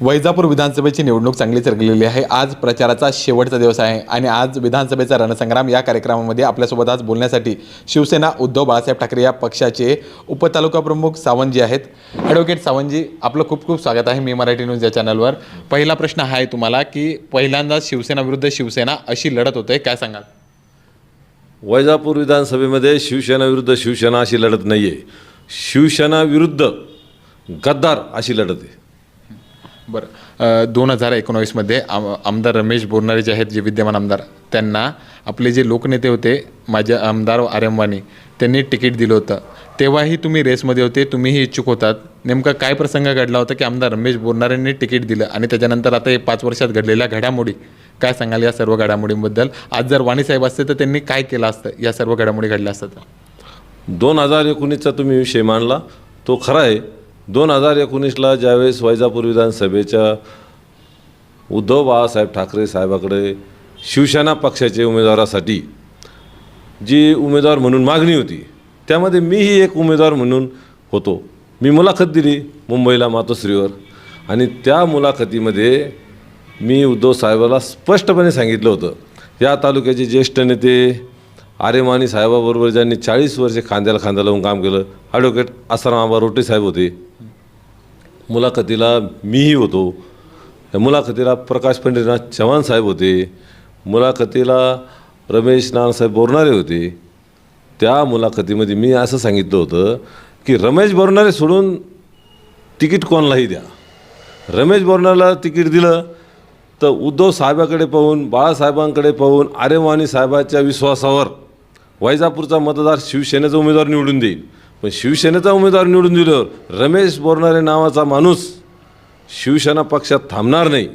वैजापूर विधानसभेची निवडणूक चांगली चरकलेली आहे. आज प्रचाराचा शेवटचा दिवस आहे आणि आज विधानसभेचा रणसंग्राम या कार्यक्रमामध्ये आपल्यासोबत आज बोलण्यासाठी शिवसेना उद्धव बाळासाहेब ठाकरे या पक्षाचे उपतालुका प्रमुख सावंतजी आहेत. ॲडव्होकेट सावंतजी आपलं खूप खूप स्वागत आहे मी मराठी न्यूज या चॅनलवर पहिला प्रश्न हा आहे तुम्हाला की पहिल्यांदाच शिवसेना विरुद्ध शिवसेना अशी लढत होते काय सांगाल? वैजापूर विधानसभेमध्ये शिवसेना विरुद्ध शिवसेना अशी लढत नाही आहे शिवसेना विरुद्ध गद्दार अशी लढत आहे. बरं. दोन हजार एकोणावीसमध्ये आम आमदार रमेश बोरणारे जे आहेत जे विद्यमान आमदार त्यांना आपले जे लोकनेते होते माझे आमदार आर्यमवानी त्यांनी तिकीट दिलं होतं. तेव्हाही तुम्ही रेसमध्ये होते तुम्हीही इच्छुक होतात. नेमका काय प्रसंग घडला होता की आमदार रमेश बोरणाऱ्यांनी तिकीट दिलं आणि त्याच्यानंतर आता हे पाच वर्षात घडलेल्या घडामोडी काय सांगाल या सर्व घडामोडींबद्दल? आज जर वाणीसाहेब असते तर त्यांनी काय केलं असतं? या सर्व घडामोडी घडल्या असतात. दोन हजार एकोणीसचा तुम्ही विषय मांडला तो खरा आहे. दोन हजार एकोणीसला ज्यावेळेस वैजापूर विधानसभेच्या उद्धव बाळासाहेब ठाकरे साहेबाकडे शिवसेना पक्षाचे उमेदवारासाठी जी उमेदवार म्हणून मागणी होती त्यामध्ये मीही एक उमेदवार म्हणून होतो. मी मुलाखत दिली मुंबईला मातोश्रीवर आणि त्या मुलाखतीमध्ये मी उद्धव साहेबाला स्पष्टपणे सांगितलं होतं. या तालुक्याचे ज्येष्ठ नेते आरेमानी साहेबाबरोबर ज्यांनी चाळीस वर्षे खांद्याला खांद्याला लावून काम केलं ॲडव्होकेट आसाराम आबा रोटे साहेब होते. मुलाखतीला मीही होतो. या मुलाखतीला प्रकाश पंडितनाथ चव्हाण साहेब होते. मुलाखतीला रमेश नानासाहेब बोरणारे होते. त्या मुलाखतीमध्ये मी असं सांगितलं होतं की रमेश बोरणारे सोडून तिकीट कोणालाही द्या. रमेश बोरणाला तिकीट दिलं तर उद्धव साहेबाकडे पाहून बाळासाहेबांकडे पाहून आरेमानी साहेबाच्या विश्वासावर वैजापूरचा मतदार शिवसेनेचा उमेदवार निवडून देईल. पण शिवसेनेचा उमेदवार निवडून दिल्यावर रमेश बोरणारे नावाचा माणूस शिवसेना पक्षात थांबणार नाही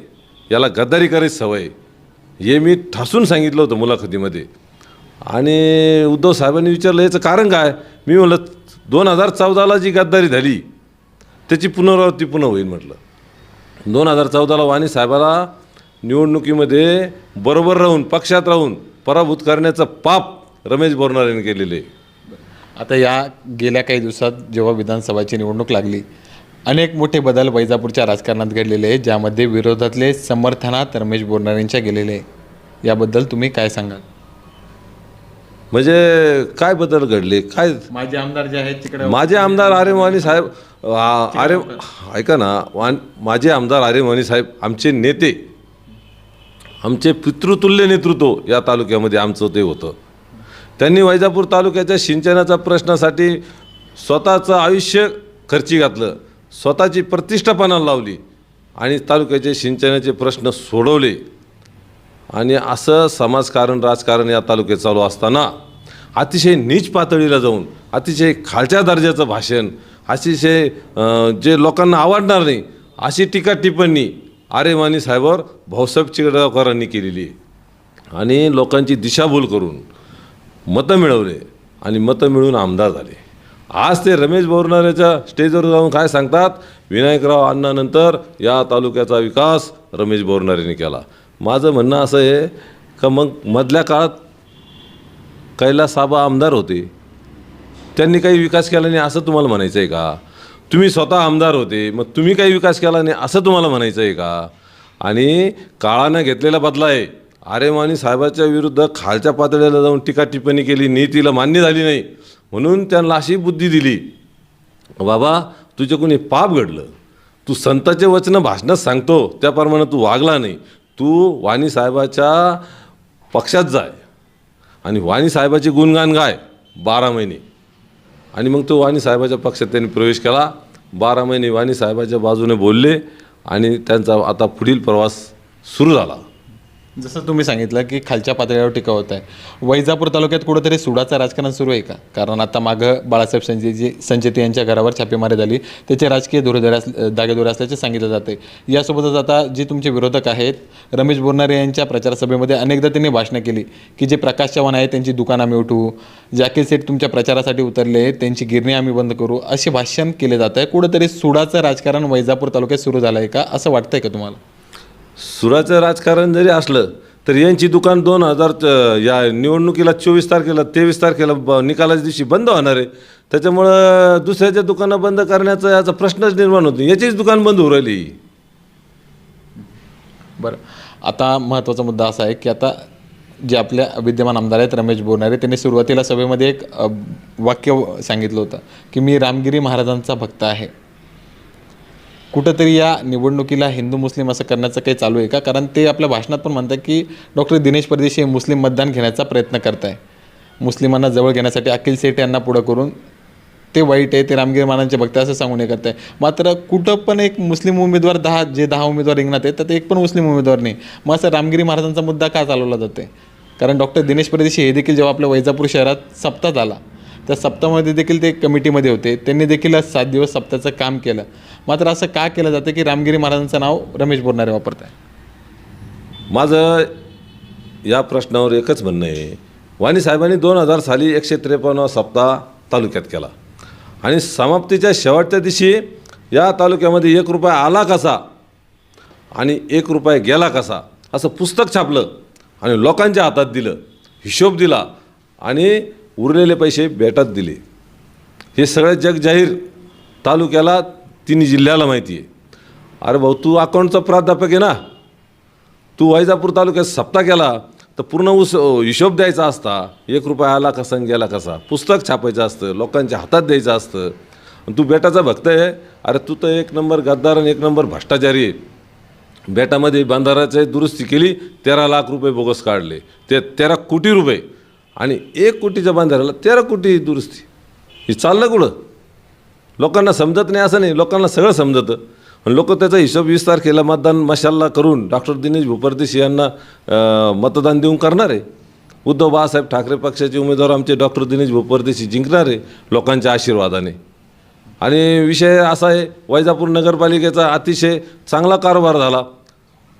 याला गद्दारी करायची सवय. हे मी ठासून सांगितलं होतं मुलाखतीमध्ये. आणि उद्धव साहेबांनी विचारलं याचं कारण काय? मी म्हणलं दोन हजार चौदाला जी गद्दारी झाली त्याची पुनरावृत्ती पुन्हा होईल म्हटलं. दोन हजार चौदाला वाणी साहेबाला निवडणुकीमध्ये बरोबर राहून पक्षात राहून पराभूत करण्याचं पाप रमेश बोरणाऱ्याने केलेलं आहे. आता या गेल्या काही दिवसात जेव्हा विधानसभाची निवडणूक लागली अनेक मोठे बदल वैजापूरच्या राजकारणात घडलेले आहेत ज्यामध्ये विरोधातले समर्थनात रमेश बोरणारेंच्या गेलेले आहे याबद्दल तुम्ही काय सांगाल? म्हणजे काय बदल घडले? काय माझे आमदार जे आहेत तिकडे माझे आमदार आरे वाणी साहेब आ- आरे ऐका ना माझे आमदार आरे वाणी साहेब आमचे नेते आमचे पितृतुल्य नेतृत्व या तालुक्यामध्ये आमचं ते होतं. त्यांनी वैजापूर तालुक्याच्या सिंचनाच्या प्रश्नासाठी स्वतःचं आयुष्य खर्ची घातलं. स्वतःची प्रतिष्ठापणा लावली आणि तालुक्याचे सिंचनाचे प्रश्न सोडवले. आणि असं समाजकारण राजकारण या तालुक्यात चालू असताना अतिशय नीच पातळीला जाऊन अतिशय खालच्या दर्जाचं भाषण अतिशय जे लोकांना आवडणार नाही अशी टीका टिप्पणी आरेमानी साहेबावर भाऊसाहेब चिडगावकरांनी केलेली आणि लोकांची दिशाभूल करून मतं मिळवले आणि मतं मिळून आमदार झाले. आज ते रमेश बोरणाऱ्याच्या स्टेजवर जाऊन काय सांगतात? विनायकराव अण्णानंतर या तालुक्याचा विकास रमेश बोरणारेने केला. माझं म्हणणं असं आहे का मग मधल्या काळात कैलास साबा आमदार होते. त्यांनी काही विकास केला नाही असं तुम्हाला म्हणायचं आहे का? तुम्ही स्वतः आमदार होते मग तुम्ही काही विकास केला नाही असं तुम्हाला म्हणायचं आहे का? आणि काळानं घेतलेला बदला आहे. आरेमानी साहेबाच्या विरुद्ध खालच्या पातळीला जाऊन टीका टिप्पणी केली नीतीला मान्य झाली नाही. म्हणून त्यांना अशी बुद्धी दिली बाबा तुझे कोणी पाप घडलं. तू संताचे वचनं भाषणात सांगतो त्याप्रमाणे तू वागला नाही. तू वाणी साहेबाच्या पक्षात जाय आणि वाणी साहेबाचे गुणगान गाय बारा महिने. आणि मग तो वाणी साहेबाच्या पक्षात त्यांनी प्रवेश केला. बारा महिने वाणी साहेबाच्या बाजूने बोलले आणि त्यांचा आता पुढील प्रवास सुरू झाला. जसं तुम्ही सांगितलं की खालच्या पातळीवर टिकाव होत आहे. वैजापूर तालुक्यात कुठंतरी सुडाचं राजकारण सुरू आहे का? कारण आता मागं बाळासाहेब संजयजी संचेती यांच्या घरावर छापेमारी झाली त्याचे राजकीय दुरदोरे अस दागेदोरे असल्याचे सांगितलं जाते यासोबतच आता जे तुमचे विरोधक आहेत रमेश बोरणारे यांच्या प्रचारसभेमध्ये अनेकदा त्यांनी भाषणं केली की जे प्रकाश चव्हाण आहेत त्यांची दुकानं आम्ही उठवू जाकीर सेठ तुमच्या प्रचारासाठी उतरले त्यांची गिरणी आम्ही बंद करू असे भाषण केले जात आहे. कुठंतरी सुडाचं राजकारण वैजापूर तालुक्यात सुरू झालं आहे का? असं वाटतंय का तुम्हाला? सुराचं राजकारण जरी असलं तर यांची दुकान दोन हजार या निवडणुकीला चोवीस तारखेला तेवीस तारखेला ब निकालाच्या दिवशी बंद होणार आहे. त्याच्यामुळं दुसऱ्याच्या दुकानं बंद करण्याचा याचा प्रश्नच निर्माण होतो. याचीच दुकान बंद होऊ राहिली. बरं. आता महत्त्वाचा मुद्दा असा आहे की आता जे आपल्या विद्यमान आमदार आहेत रमेश बोरणारे त्यांनी सुरुवातीला सभेमध्ये एक वाक्य सांगितलं होतं की मी रामगिरी महाराजांचा भक्त आहे. कुठंतरी या निवडणुकीला हिंदू मुस्लिम असं करण्याचं काही चालू आहे का? कारण ते आपल्या भाषणात पण म्हणतात की डॉक्टर दिनेश परदेशी हे मुस्लिम मतदान घेण्याचा प्रयत्न करत आहे मुस्लिमांना जवळ घेण्यासाठी अखिल सेठ यांना पुढं करून ते वाईट आहे ते रामगिरी महाराजांचे भक्त असं सांगून हे करत आहे मात्र कुठं पण एक मुस्लिम उमेदवार दहा जे दहा उमेदवार रिंगणात आहेत ते एक पण मुस्लिम उमेदवार नाही. मग असं रामगिरी महाराजांचा मुद्दा का चालवला जाते कारण डॉक्टर दिनेश परदेशी हे देखील जेव्हा आपल्या वैजापूर शहरात सप्ताह आला त्या सप्ताहामध्ये देखील ते कमिटीमध्ये होते. त्यांनी देखील आज सात दिवस सप्ताहाचं काम केलं. मात्र असं का केलं जातं की रामगिरी महाराजांचं नाव रमेश बोरणारे वापरत आहे माझं या प्रश्नावर एकच म्हणणं आहे. वाणी साहेबांनी दोन हजार साली एकशे त्रेपन्न सप्ताह तालुक्यात केला. आणि समाप्तीच्या शेवटच्या दिवशी या तालुक्यामध्ये एक रुपया आला कसा? आणि एक रुपया गेला कसा? असं पुस्तक छापलं आणि लोकांच्या हातात दिलं हिशोब दिला आणि उरलेले पैसे बेटात दिले. हे सगळं जग जाहीर तालुक्याला तिन्ही जिल्ह्याला माहिती आहे. अरे भाऊ तू अकाउंटचा प्राध्यापक आहे ना? तू वैजापूर तालुक्यात सप्ताह केला तर पूर्ण उस हिशोब द्यायचा असता. एक रुपया आला कसा गेला कसा? पुस्तक छापायचं असतं लोकांच्या हातात द्यायचं असतं. आणि तू बेटाचा भक्त आहे. अरे तू तर एक नंबर गद्दार आणि एक नंबर भ्रष्टाचारी आहे. बेटामध्ये बंधाराची दुरुस्ती केली तेरा लाख रुपये बोगस काढले. ते तेरा कोटी रुपये आणि एक कोटीच्या बंधाऱ्याला तेरा कोटी दुरुस्ती. हे चाललं कुठं? लोकांना समजत नाही असं नाही. लोकांना सगळं समजतं. आणि लोक त्याचा हिशोब विस्तार केला मतदान मशाला करून डॉक्टर दिनेश भूपरदेशी यांना मतदान देऊन करणार आहे. उद्धव बाळासाहेब ठाकरे पक्षाचे उमेदवार आमचे डॉक्टर दिनेश भूपरदेशी जिंकणार आहे लोकांच्या आशीर्वादाने. आणि विषय असा आहे वैजापूर नगरपालिकेचा अतिशय चांगला कारभार झाला.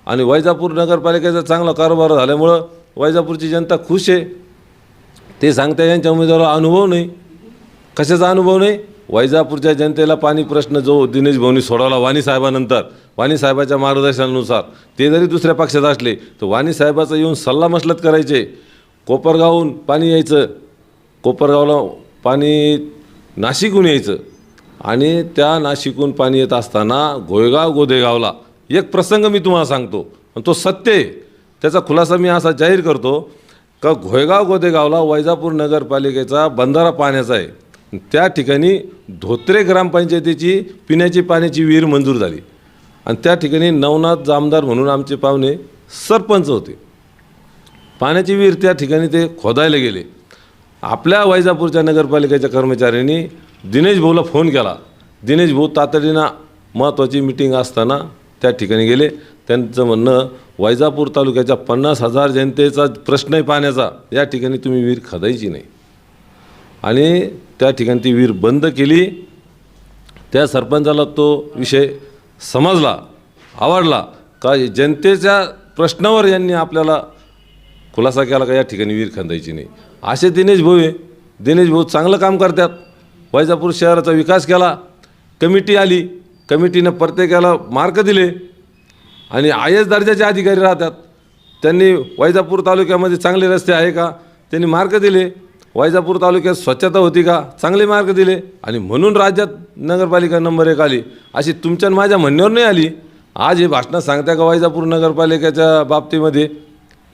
आणि वैजापूर नगरपालिकेचा चांगला कारभार झाल्यामुळं वैजापूरची जनता खुश आहे. ते सांगता यांच्या उमेदवाराला अनुभव नाही. कशाचा अनुभव नाही? वैजापूरच्या जनतेला पाणी प्रश्न जो दिनेश भाऊनी सोडवला वाणी साहेबानंतर वाणी साहेबाच्या मार्गदर्शनानुसार ते जरी दुसऱ्या पक्षात असले तर वाणी साहेबाचा येऊन सल्ला मसलत करायचे. कोपरगावहून पाणी यायचं. कोपरगावला पाणी नाशिकहून यायचं. आणि त्या नाशिकहून पाणी येत असताना गोयगाव गोदेगावला एक प्रसंग मी तुम्हाला सांगतो. आणि तो सत्य आहे. त्याचा खुलासा मी असा जाहीर करतो का घोयगाव गोदेगावला वैजापूर नगरपालिकेचा बंधारा पाण्याचा आहे. त्या ठिकाणी धोत्रे ग्रामपंचायतीची पिण्याची पाण्याची विहीर मंजूर झाली. आणि त्या ठिकाणी नवनाथ जामदार म्हणून आमचे पाहुणे सरपंच होते. पाण्याची विहीर त्या ठिकाणी ते खोदायला गेले. आपल्या वैजापूरच्या नगरपालिकेच्या कर्मचाऱ्यांनी दिनेश भाऊला फोन केला. दिनेश भाऊ तातडीनं महत्त्वाची मिटिंग असताना त्या ठिकाणी गेले. त्यांचं म्हणणं वैजापूर तालुक्याच्या पन्नास हजार जनतेचा प्रश्नही पाण्याचा. या ठिकाणी तुम्ही विहीर खदायची नाही. आणि त्या ठिकाणी ती विहीर बंद केली. त्या सरपंचाला तो विषय समजला आवडला. का जनतेच्या प्रश्नावर यांनी आपल्याला खुलासा केला का या ठिकाणी विहीर खंदायची नाही? असे दिनेश भाऊ आहे. दिनेश भाऊ चांगलं काम करतात. वैजापूर शहराचा विकास केला. कमिटी आली. कमिटीनं प्रत्येकाला मार्क दिले आणि आय एस दर्जाचे अधिकारी राहतात. त्यांनी वैजापूर तालुक्यामध्ये चांगले रस्ते आहे का? त्यांनी मार्क दिले. वैजापूर तालुक्यात स्वच्छता होती का? चांगले मार्क दिले. आणि म्हणून राज्यात नगरपालिका नंबर एक आली. अशी तुमच्या माझ्या म्हणण्यावर नाही आली. आज हे भाषणं सांगता का वैजापूर नगरपालिकेच्या बाबतीमध्ये?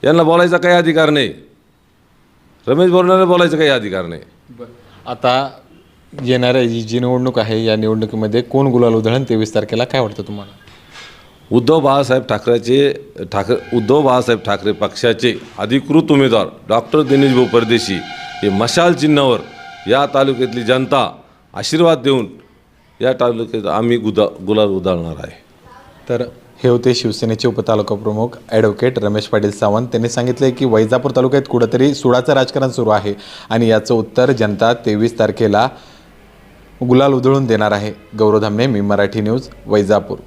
यांना बोलायचा काही अधिकार नाही. रमेश बोरणारे बोलायचा काही अधिकार नाही. आता येणाऱ्या जी जी निवडणूक आहे या निवडणुकीमध्ये कोण गुलाल उधळण तेवीस तारखेला? काय वाटतं तुम्हाला? उद्धव बाळासाहेब ठाकरेचे ठाकरे उद्धव बाळासाहेब ठाकरे पक्षाचे अधिकृत उमेदवार डॉक्टर दिनेश भाऊ परदेशी हे मशाल चिन्हावर या तालुक्यातली जनता आशीर्वाद देऊन या तालुक्यात आम्ही गुदा गुलाल उधळणार आहे. तर हे होते शिवसेनेचे उपतालुका प्रमुख ॲडव्होकेट रमेश पाटील सावंत. त्यांनी सांगितले की वैजापूर तालुक्यात कुठंतरी सुडाचं राजकारण सुरू आहे आणि याचं उत्तर जनता तेवीस तारखेला गुलाल उधळून देणार आहे. गौरव धामणे मराठी न्यूज वैजापूर.